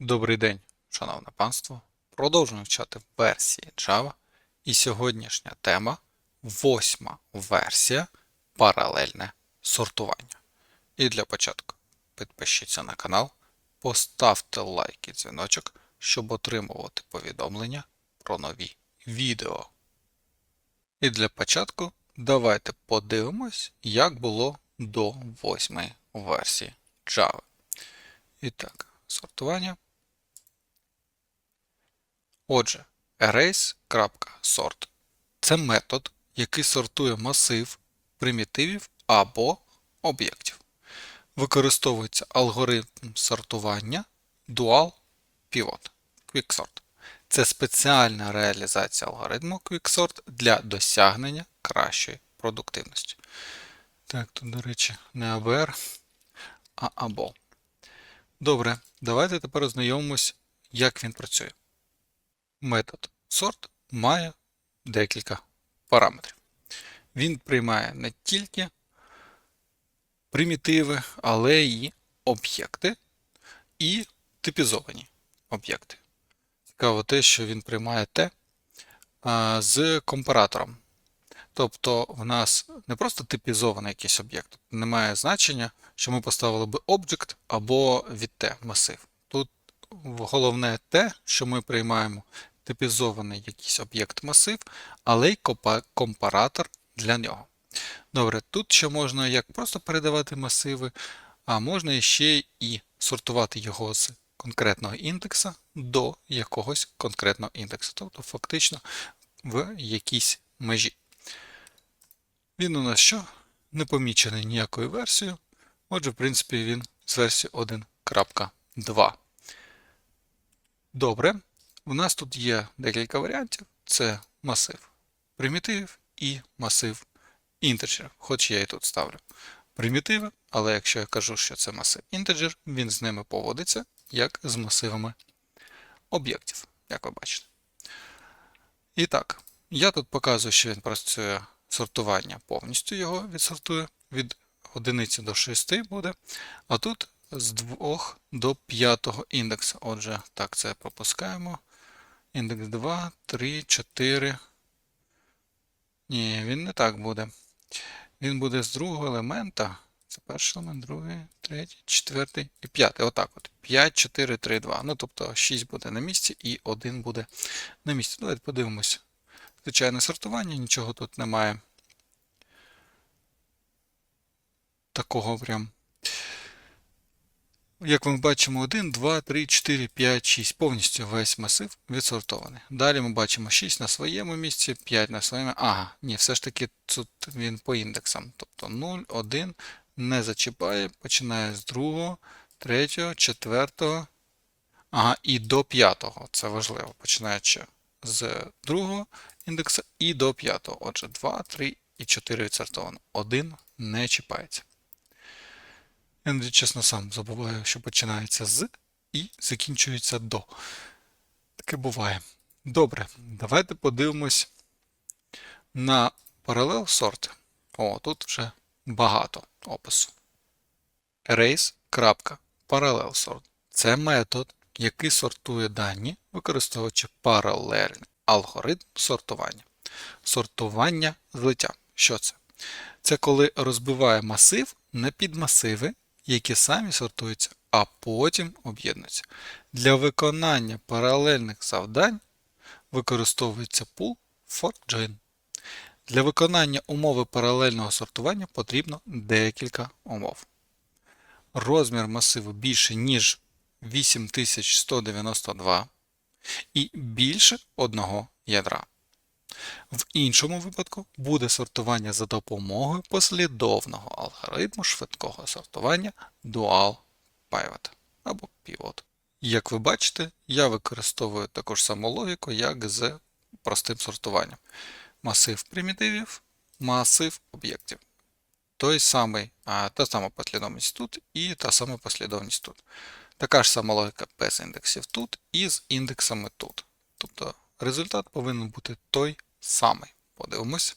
Добрий день, шановне панство. Продовжуємо вчати версії Java. І сьогоднішня тема восьма версія паралельне сортування. І для початку підпишіться на канал, поставте лайк і дзвіночок, щоб отримувати повідомлення про нові відео. І для початку давайте подивимось, як було до восьмої версії Java. І так, сортування. Отже, arrays.sort це метод, який сортує масив примітивів або об'єктів. Використовується алгоритм сортування Dual Pivot Quicksort. Це спеціальна реалізація алгоритму Quicksort для досягнення кращої продуктивності. Так, тут, до речі, не ABR, а або. Добре, давайте тепер ознайомимось, як він працює. Метод sort має декілька параметрів. Він приймає не тільки примітиви, але й об'єкти і типізовані об'єкти. Цікаво те, що він приймає те з компаратором. Тобто в нас не просто типізований якийсь об'єкт, немає значення, що ми поставили би об'єкт або від те масив. Тут головне те, що ми приймаємо типізований якийсь об'єкт масив, але й компаратор для нього. Добре, тут ще можна як просто передавати масиви, а можна ще і сортувати його з конкретного індекса до якогось конкретного індексу, тобто фактично в якійсь межі. Він у нас що? Не помічений ніякою версією. Отже, в принципі, він з версії 1.2. Добре. У нас тут є декілька варіантів. Це масив примітивів і масив інтеджерів. Хоч я і тут ставлю примітиви, але якщо я кажу, що це масив інтеджер, він з ними поводиться як з масивами об'єктів, як ви бачите. І так, я тут показую, що він працює сортування повністю його відсортує від одиниці до 6 буде, а тут з 2 до 5 індексу. Отже, так, це пропускаємо. Індекс 2, 3, 4. Ні, він не так буде. Він буде з другого елемента. Це перший елемент, другий, третій, четвертий і п'ятий. Отак от. 5, 4, 3, 2. Ну, тобто 6 буде на місці і 1 буде на місці. Давайте подивимось. Звичайне сортування, нічого тут немає. Такого прям. Як ми бачимо, 1, 2, 3, 4, 5, 6. Повністю весь масив відсортований. Далі ми бачимо 6 на своєму місці, 5 на своєму. Ага, ні, все ж таки тут він по індексам. Тобто 0, 1 не зачіпає, починає з другого, третього, четвертого. Ага, і до п'ятого. Це важливо. Починаючи з другого індекса і до п'ятого. Отже, 2, 3 і 4 відсортовано. 1 не чіпається. Я чесно сам забуваю, що починається з і закінчується до. Таке буває. Добре, давайте подивимось на паралел sort. О, тут вже багато опису. Arrays.parallelSort це метод, який сортує дані, використовуючи паралельний алгоритм сортування. Сортування злиття. Що це? Це коли розбиває масив на підмасиви, які самі сортуються, а потім об'єднуються. Для виконання паралельних завдань використовується пул ForJoin. Для виконання умови паралельного сортування потрібно декілька умов. Розмір масиву більше, ніж 8192 і більше одного ядра. В іншому випадку буде сортування за допомогою послідовного алгоритму швидкого сортування Dual Pivot або Pivot. Як ви бачите, я використовую таку ж саму логіку, як з простим сортуванням. Масив примітивів, масив об'єктів. Той самий, Та сама послідовність тут і та сама послідовність тут. Така ж сама логіка без індексів тут і з індексами тут. Тобто результат повинен бути той самий. Подивимось.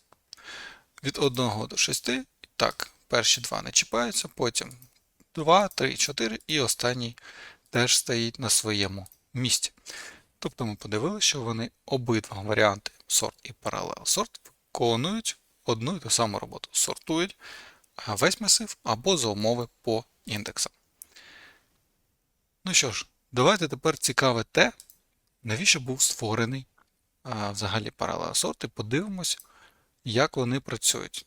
Від 1 до 6. Так, перші два не чіпаються, потім 2, 3, 4 і останній теж стоїть на своєму місці. Тобто ми подивилися, що вони обидва варіанти сорт і паралел сорт виконують одну і ту саму роботу. Сортують весь масив або за умови по індексам. Ну що ж, давайте тепер цікаве те, навіщо був створений взагалі паралел сорт, і подивимось, як вони працюють.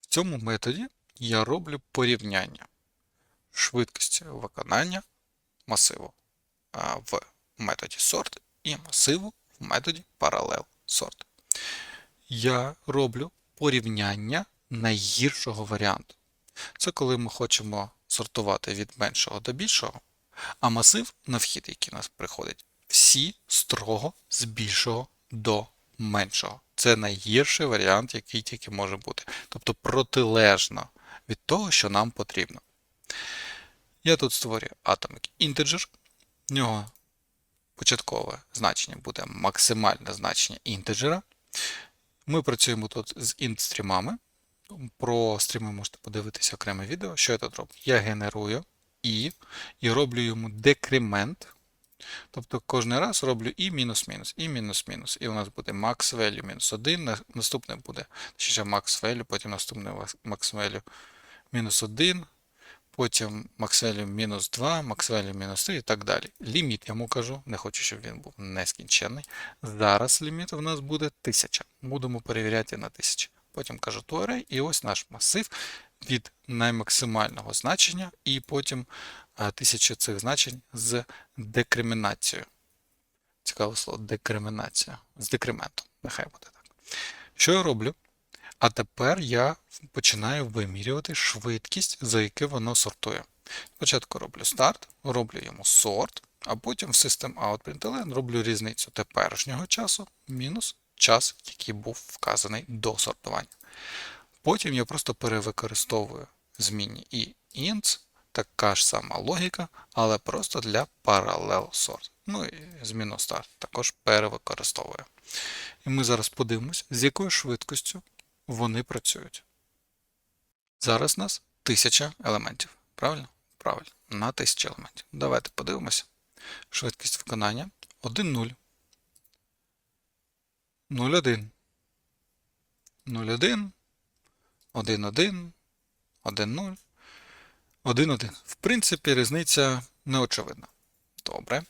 В цьому методі я роблю порівняння швидкості виконання масиву в методі sort і масиву в методі parallel sort. Я роблю порівняння найгіршого варіанту. Це коли ми хочемо сортувати від меншого до більшого, а масив на вхід, який у нас приходить, всі строго з більшого до меншого. Це найгірший варіант, який тільки може бути. Тобто протилежно від того, що нам потрібно. Я тут створюю atomic integer. В нього початкове значення буде максимальне значення інтеджера. Ми працюємо тут з int-стрімами. Про стріми можете подивитися окреме відео. Що я тут роблю? Я генерую і, і роблю йому декремент. Тобто кожен раз роблю і мінус-мінус, і мінус-мінус. І у нас буде max value мінус 1, наступне буде ще max value, потім наступне max value мінус 1, потім max value мінус 2, max value мінус 3 і так далі. Ліміт йому кажу, не хочу, щоб він був нескінченний. Зараз ліміт у нас буде 1000. Будемо перевіряти на 1000. Потім кажу to і ось наш масив від наймаксимального значення, і потім а, 1000 цих значень з декримінацією. Цікаве слово декримінація. З декрементом. Нехай буде так. Що я роблю? А тепер я починаю вимірювати швидкість, за яку воно сортує. Спочатку роблю старт, роблю йому сорт, а потім в system.out.println роблю різницю теперішнього часу мінус час, який був вказаний до сортування. Потім я просто перевикористовую змінні і ints, така ж сама логіка, але просто для parallel sort. Ну і зміну start також перевикористовую. І ми зараз подивимось, з якою швидкістю вони працюють. Зараз у нас 1000 елементів. Правильно? Правильно. На 1000 елементів. Давайте подивимося. Швидкість виконання 1.0. 0.1. 0.1. 1.1. 1.0. 1.1. В принципі, різниця не очевидна. Добре.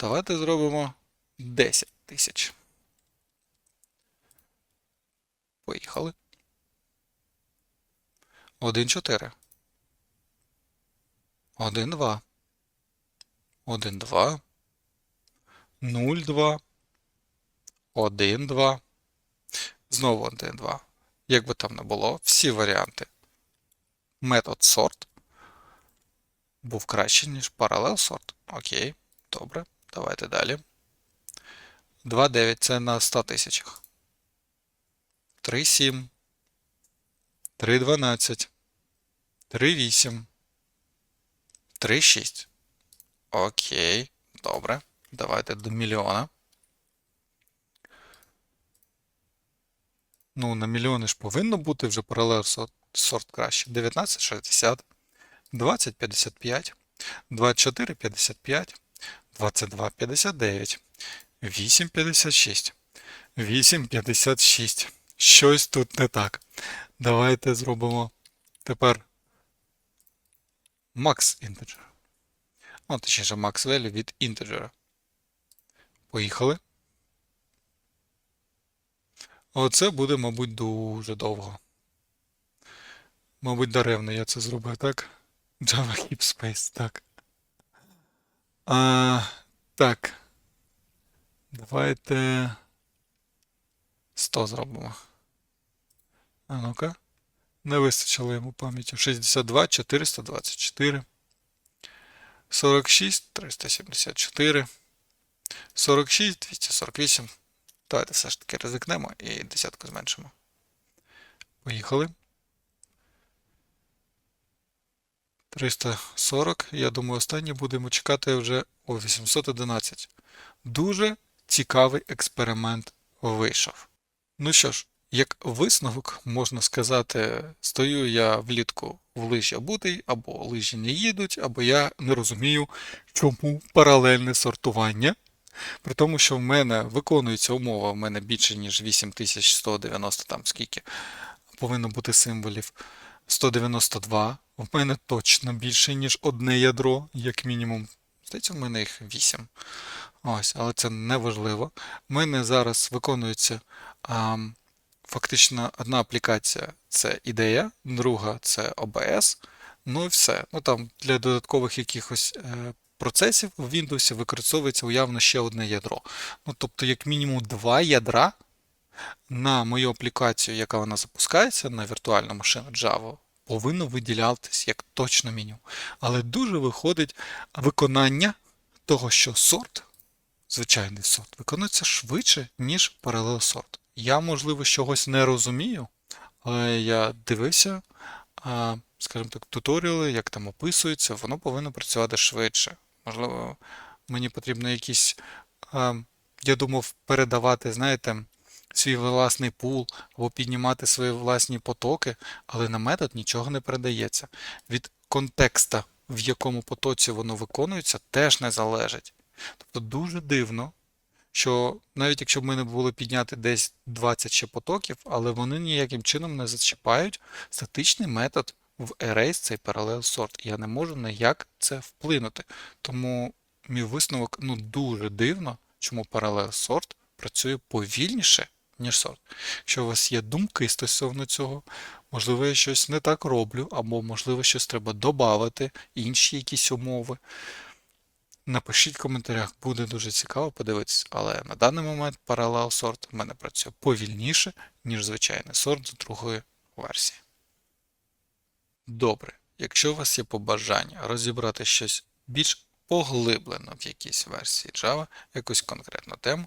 Давайте зробимо 10 тисяч. Поїхали. 1.4. 1.2. 1.2. 0.2. 1.2. Знову 1.2. Як би там не було, всі варіанти. Метод sort був кращий, ніж parallel sort. Окей, добре. Давайте далі. 2.9 це на 100 тисячах. 3.7. 3.12. 3.8. 3.6. Окей, добре. Давайте до мільйона. Ну, на мільйони ж повинно бути вже паралел сорт, сорт краще. 19,60, 20,55, 24,55, 22,59, 8,56, 8,56. Щось тут не так. Давайте зробимо тепер max integer. Ну, точніше, max value від інтеджера. Поїхали. Оце буде, мабуть, дуже довго. Мабуть, даремно я це зробив, так? Java Heap Space, так. А, так. Давайте 100 зробимо. А ну-ка. Не вистачило йому пам'яті. 62, 424. 46, 374. 46, 248. Давайте все ж таки ризикнемо і десятку зменшимо. Поїхали. 340. Я думаю, останнє будемо чекати вже о 811. Дуже цікавий експеримент вийшов. Ну що ж, Як висновок можна сказати, стою я влітку в лижі обутий, або лижі не їдуть, або я не розумію, чому паралельне сортування. При тому, що в мене виконується умова, в мене більше, ніж 8190, там скільки повинно бути символів. 192. В мене точно більше, ніж одне ядро, як мінімум. Здається, в мене їх 8. Ось, але це не важливо. У мене зараз виконується а, фактично одна аплікація це ідея, друга це OBS. Ну і все. Ну там для додаткових якихось е, процесів в Windows використовується уявно ще одне ядро. Ну, тобто, як мінімум, два ядра на мою аплікацію, яка вона запускається на віртуальну машину Java, повинно виділятись як точно мінімум. Але дуже виходить виконання того, що сорт, звичайний сорт, виконується швидше, ніж паралел сорт. Я, можливо, чогось не розумію, але я дивився, скажімо так, туторіали, як там описується, воно повинно працювати швидше. Можливо, мені потрібно якісь, я думав, передавати, знаєте, свій власний пул або піднімати свої власні потоки, але на метод нічого не передається. Від контекста, в якому потоці воно виконується, теж не залежить. Тобто дуже дивно, що навіть якщо б мене було підняти десь 20 ще потоків, але вони ніяким чином не зачіпають статичний метод в Erase, цей паралел сорт. Я не можу ніяк це вплинути. Тому мій висновок ну дуже дивно, чому паралел сорт працює повільніше, ніж сорт. Якщо у вас є думки стосовно цього, можливо, я щось не так роблю, або, можливо, щось треба додати, інші якісь умови. Напишіть в коментарях, буде дуже цікаво подивитися, але на даний момент паралел сорт в мене працює повільніше, ніж звичайний сорт з другої версії. Добре, якщо у вас є побажання розібрати щось більш поглиблено в якійсь версії Java, якусь конкретну тему,